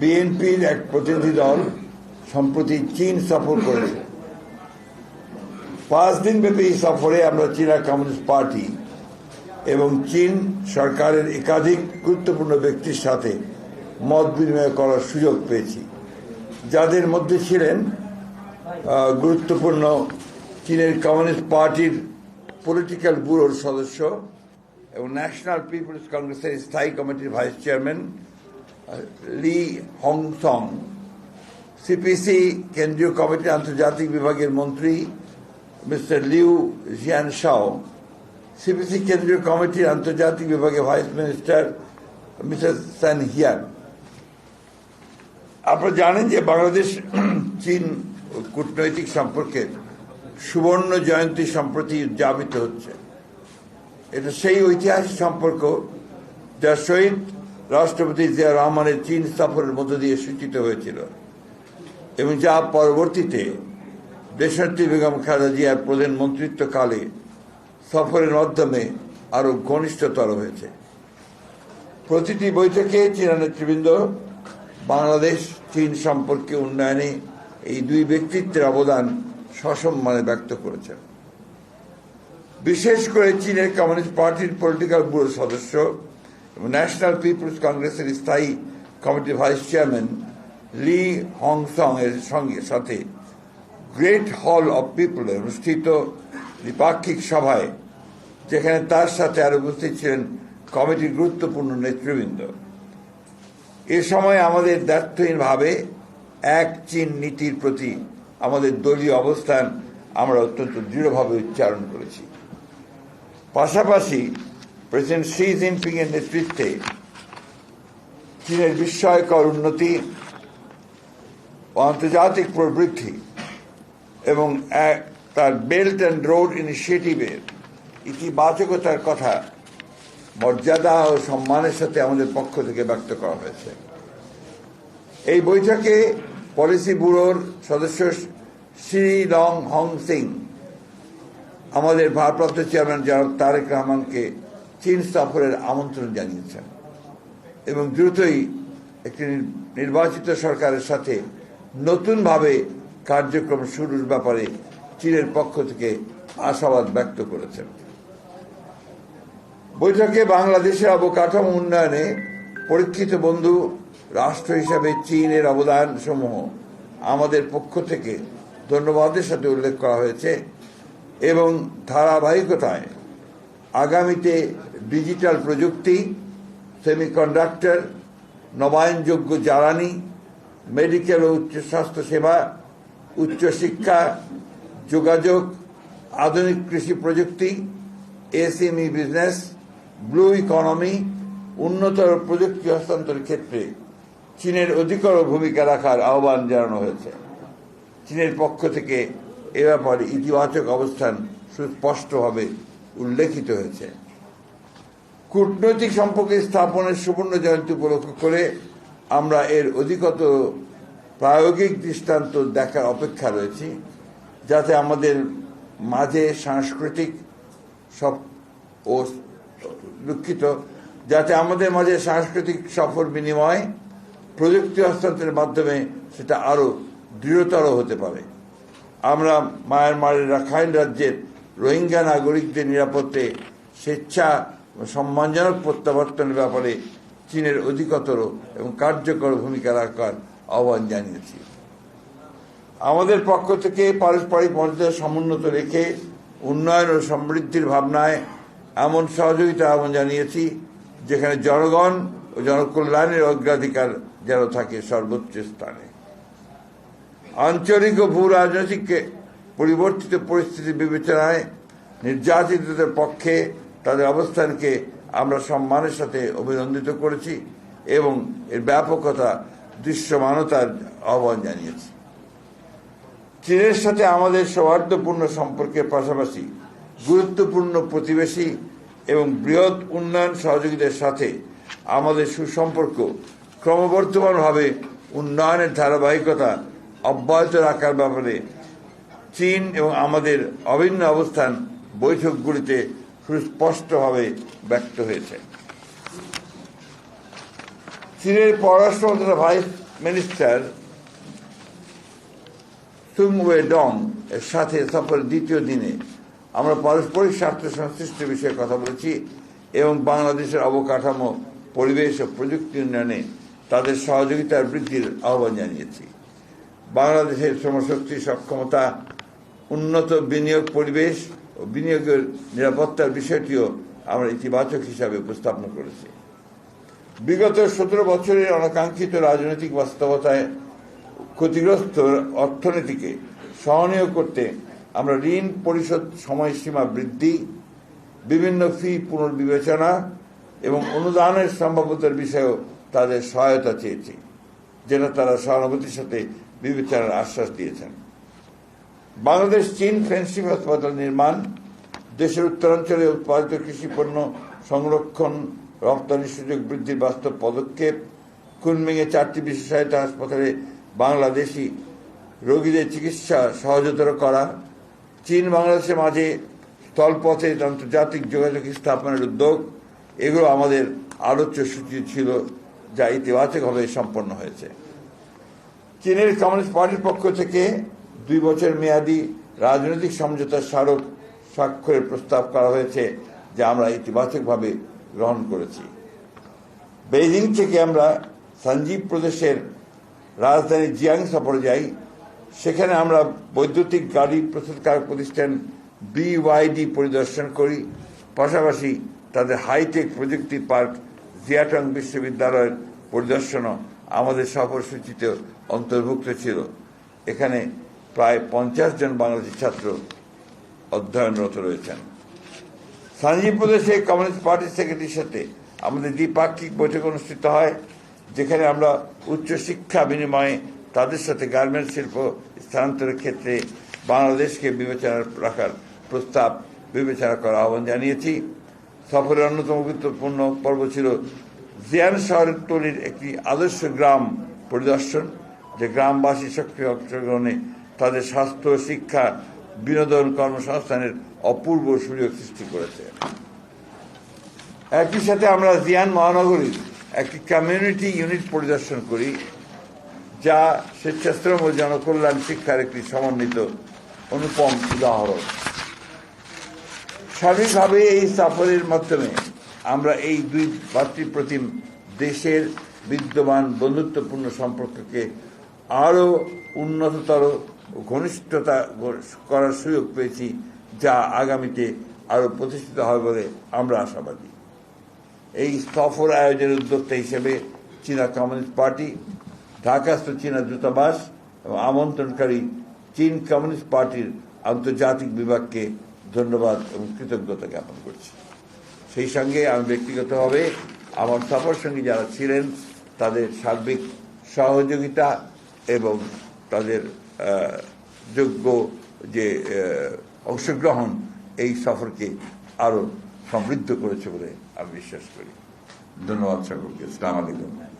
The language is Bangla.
বিএনপির এক প্রতিনিধি দল সম্প্রতি চীন সফর করেছে। পাঁচ দিন ব্যাপী এই সফরে আমরা চীনা কমিউনিস্ট পার্টি এবং চীন সরকারের একাধিক গুরুত্বপূর্ণ ব্যক্তির সাথে মত বিনিময় করার সুযোগ পেয়েছি। যাদের মধ্যে ছিলেন গুরুত্বপূর্ণ চীনের কমিউনিস্ট পার্টির পলিটিক্যাল ব্যুরোর সদস্য এবং ন্যাশনাল পিপলস কংগ্রেসের স্থায়ী কমিটির vice chairman Li Hongzhong CPC কেন্দ্রীয় কমিটির আন্তর্জাতিক বিভাগের মন্ত্রী মিস্টার লিউ জিয়ান শাও সিপিসি কেন্দ্রীয় কমিটির আন্তর্জাতিক বিভাগের vice minister Mrs Sun Haiyan. আপনারা জানেন যে বাংলাদেশ, চীন কূটনৈতিক সম্পর্কের সুবর্ণ জয়ন্তী সম্প্রতি উদযাপিত হচ্ছে। এটা সেই ঐতিহাসিক সম্পর্ক যা শহীদ রাষ্ট্রপতি জিয়া রহমানের চীন সফরের মধ্য দিয়ে সূচিত হয়েছিল। এবং যা পরবর্তীতে দেশনেত্রী বেগম খালেদা জিয়ার প্রধানমন্ত্রিত্বকালে সফরের মাধ্যমে আরও ঘনিষ্ঠতর হয়েছে। প্রতিটি বৈঠকে চীনা নেতৃবৃন্দ, বাংলাদেশ, চীন সম্পর্কে উন্নয়নে এই দুই ব্যক্তিত্বের অবদান সসম্মানে ব্যক্ত করেছেন। বিশেষ করে চীনের কমিউনিস্ট পার্টির পলিটিক্যাল ব্যুরো সদস্য ন্যাশনাল পিপলস কংগ্রেসের স্থায়ী কমিটির ভাইস চেয়ারম্যান লি হংসং এর সঙ্গে সাথে গ্রেট হল অব পিপল অনুষ্ঠিত দ্বিপাক্ষিক সভায়, যেখানে তার সাথে আর উপস্থিত ছিলেন কমিটির গুরুত্বপূর্ণ নেতৃবৃন্দ। এ সময় আমাদের দায়িত্বহীনভাবে এক চীন নীতির প্রতি আমাদের দলীয় অবস্থান আমরা অত্যন্ত দৃঢ়ভাবে উচ্চারণ করেছি। পাশাপাশি প্রেসিডেন্ট শি জিনপিং এর নেতৃত্বে চীনের বিস্ময়কর উন্নতি আন্তর্জাতিক প্রবৃদ্ধি এবং তার বেল্ট অ্যান্ড রোড ইনিশিয়েটিভের ইতিবাচকতার কথা মর্যাদা ও সম্মানের সাথে আমাদের পক্ষ থেকে ব্যক্ত করা হয়েছে। এই বৈঠকে পলিসি ব্যুরোর সদস্য শ্রী লং হং সিং আমাদের ভারপ্রাপ্ত চেয়ারম্যান জনাব তারেক রহমানকে চীন সফরের আমন্ত্রণ জানিয়েছেন এবং দ্রুতই একটি নির্বাচিত সরকারের সাথে নতুনভাবে কার্যক্রম শুরুর ব্যাপারে চীনের পক্ষ থেকে আশাবাদ ব্যক্ত করেছেন। বৈঠকে বাংলাদেশের অবকাঠামো উন্নয়নে পরীক্ষিত বন্ধু, রাষ্ট্র হিসাবে চীনের অবদান সমূহ আমাদের পক্ষ থেকে ধন্যবাদের সাথে উল্লেখ করা হয়েছে এবং ধারাবাহিকতায় আগামীতে ডিজিটাল প্রযুক্তি, সেমিকন্ডাক্টর, নবায়নযোগ্য জ্বালানি, মেডিকেল ও উচ্চ স্বাস্থ্য সেবা উচ্চশিক্ষা যোগাযোগ, আধুনিক কৃষি প্রযুক্তি, এসএমই বিজনেস, ব্লু ইকোনমি উন্নতর প্রযুক্তি হস্তান্তরের ক্ষেত্রে চীনের অধিকর ভূমিকা রাখার আহ্বান জানানো হয়েছে। চীনের পক্ষ থেকে এ ব্যাপারে ইতিবাচক অবস্থান সুস্পষ্টভাবে উল্লেখিত হয়েছে। কূটনৈতিক সম্পর্ক স্থাপনের সুবর্ণ জয়ন্তী উপলক্ষ করে আমরা এর অধিকত প্রায়োগিক দৃষ্টান্ত দেখার অপেক্ষা রয়েছি, যাতে আমাদের মাঝে সাংস্কৃতিক সব ও দুঃখিত যাতে আমাদের মাঝে সাংস্কৃতিক সফর বিনিময়, প্রযুক্তি হস্তান্তরের মাধ্যমে সেটা আরও দৃঢ়তর হতে পারে। আমরা মায়ানমারের রাখাইন রাজ্যের রোহিঙ্গা নাগরিকদের নিরাপত্তে স্বেচ্ছা সম্মানজনক প্রত্যাবর্তনের ব্যাপারে চীনের অধিকতর এবং কার্যকর ভূমিকা রাখার আহ্বান জানিয়েছি। আমাদের পক্ষ থেকে পারস্পরিক মর্যাদা সমুন্নত রেখে উন্নয়ন ও সমৃদ্ধির ভাবনায় এমন সহযোগিতা আহ্বান জানিয়েছি, যেখানে জনগণ ও জনকল্যাণের অগ্রাধিকার যেন থাকে সর্বোচ্চ স্থানে। আঞ্চলিক ও ভূ রাজনৈতিক পরিবর্তিত পরিস্থিতি বিবেচনায় নির্যাতিতদের পক্ষে তাদের অবস্থানকে আমরা সম্মানের সাথে অভিনন্দিত করেছি এবং এর ব্যাপকতা দৃশ্যমানতার আহ্বান জানিয়েছি। চীনের সাথে আমাদের সৌহার্দ্যপূর্ণ সম্পর্কের পাশাপাশি গুরুত্বপূর্ণ প্রতিবেশী এবং বৃহৎ উন্নয়ন সহযোগীদের সাথে আমাদের সুসম্পর্ক ক্রমবর্ধমানভাবে উন্নয়নের ধারাবাহিকতা অব্যাহত রাখার ব্যাপারে চীন এবং আমাদের অভিন্ন অবস্থান বৈঠকগুলিতে সুস্পষ্টভাবে ব্যক্ত হয়েছে। চীনের পররাষ্ট্র মন্ত্রণালয়ের ভাইস মিনিস্টার সুংওয়ে ডং এর সাথে সফরের দ্বিতীয় দিনে আমরা পারস্পরিক স্বার্থ সংশ্লিষ্ট বিষয়ে কথা বলেছি এবং বাংলাদেশের অবকাঠামো, পরিবেশ ও প্রযুক্তি উন্নয়নে তাদের সহযোগিতার বৃদ্ধির আহ্বান জানিয়েছি। বাংলাদেশের শ্রমশক্তি সক্ষমতা উন্নত বিনিয়োগ পরিবেশ ও বিনিয়োগের নিরাপত্তার বিষয়টিও আমরা ইতিবাচক হিসাবে উপস্থাপন করেছি। বিগত সতেরো বছরের অনাকাঙ্ক্ষিত রাজনৈতিক বাস্তবতায় ক্ষতিগ্রস্ত অর্থনীতিকে সহনীয় করতে আমরা ঋণ পরিশোধ সময়সীমা বৃদ্ধি, বিভিন্ন ফি পুনর্বিবেচনা এবং অনুদানের সম্ভাব্যতার বিষয়েও তাদের সহায়তা চেয়েছি যেটা তারা সহানুভূতির সাথে বিবেচনার আশ্বাস দিয়েছেন। বাংলাদেশ, চীন ফ্রেন্ডশিপ হাসপাতাল নির্মাণ, দেশের উত্তরাঞ্চলে উৎপাদিত কৃষি পণ্য সংরক্ষণ, রপ্তানির সুযোগ বৃদ্ধির বাস্তব পদক্ষেপ, কুনমিংয়ে চারটি বিশেষায়িত হাসপাতালে বাংলাদেশি রোগীদের চিকিৎসা সহজতর করা, চীন বাংলাদেশের মাঝে স্থলপথে আন্তর্জাতিক যোগাযোগ স্থাপনের উদ্যোগ, এগুলো আমাদের আলোচ্য সূচি ছিল যা ইতিবাচকভাবে সম্পন্ন হয়েছে। চীনের কমিউনিস্ট পার্টির পক্ষ থেকে দুই বছর মেয়াদী রাজনৈতিক সমঝোতার স্মারক স্বাক্ষরের প্রস্তাব করা হয়েছে, যা আমরা ইতিবাচকভাবে গ্রহণ করেছি। বেইজিং থেকে আমরা সঞ্জীব প্রদেশের রাজধানী জিয়াং সফরে যাই। সেখানে আমরা বৈদ্যুতিক গাড়ি প্রস্তুতকারক প্রতিষ্ঠান বিওয়াইডি পরিদর্শন করি। পাশাপাশি তাদের হাইটেক প্রযুক্তি পার্ক জিয়াটং বিশ্ববিদ্যালয়ের পরিদর্শনও আমাদের সফরসূচিতে অন্তর্ভুক্ত ছিল। এখানে প্রায় পঞ্চাশ জন বাংলাদেশি ছাত্র অধ্যয়নরত রয়েছেন। সঞ্জীব প্রদেশে কমিউনিস্ট পার্টির সেক্রেটারির সাথে আমাদের দ্বিপাক্ষিক বৈঠক অনুষ্ঠিত হয়, যেখানে আমরা উচ্চশিক্ষা বিনিময়ে তাদের সাথে গার্মেন্টস শিল্প স্থানান্তরের ক্ষেত্রে বাংলাদেশকে বিবেচনা রাখার প্রস্তাব বিবেচনা করার আহ্বান জানিয়েছি। সফরের অন্যতম গুরুত্বপূর্ণ পর্ব ছিল জিয়ান শহরের তলির একটি আদর্শ গ্রাম পরিদর্শন, যে গ্রামবাসী সক্রিয় অংশগ্রহণে তাদের স্বাস্থ্য, শিক্ষা, বিনোদন কর্মসংস্থানের অপূর্ব সুযোগ সৃষ্টি করেছে। একই সাথে আমরা জিয়ান মহানগরীর একটি কমিউনিটি ইউনিট পরিদর্শন করি, যা স্বেচ্ছাশ্রম ও জনকল্যাণ শিক্ষার একটি সমন্বিত অনুপম উদাহরণ। সার্বিকভাবে এই সফরের মাধ্যমে আমরা এই দুই ভাতৃপ্রতিম দেশের বিদ্যমান বন্ধুত্বপূর্ণ সম্পর্ককে আরও উন্নততর ঘনিষ্ঠতা করার সুযোগ পেয়েছি যা আগামীতে আরও প্রতিষ্ঠিত হবে বলে আমরা আশাবাদী। এই সফর আয়োজনের উদ্যোক্তা হিসেবে চীনা কমিউনিস্ট পার্টি, ঢাকাস্থ চীনা দূতাবাস এবং আমন্ত্রণকারী চীন কমিউনিস্ট পার্টির আন্তর্জাতিক বিভাগকে ধন্যবাদ এবং কৃতজ্ঞতা জ্ঞাপন করছি। সেই সঙ্গে আমি ব্যক্তিগতভাবে আমার সফর সঙ্গে যারা ছিলেন, তাদের সার্বিক সহযোগিতা এবং তাদের যোগ্য যে অংশগ্রহণ এই সফরকে আরও সমৃদ্ধ করেছে বলে আমি বিশ্বাস করি। ধন্যবাদ সকলকে। ইসলাম আলাইকুম।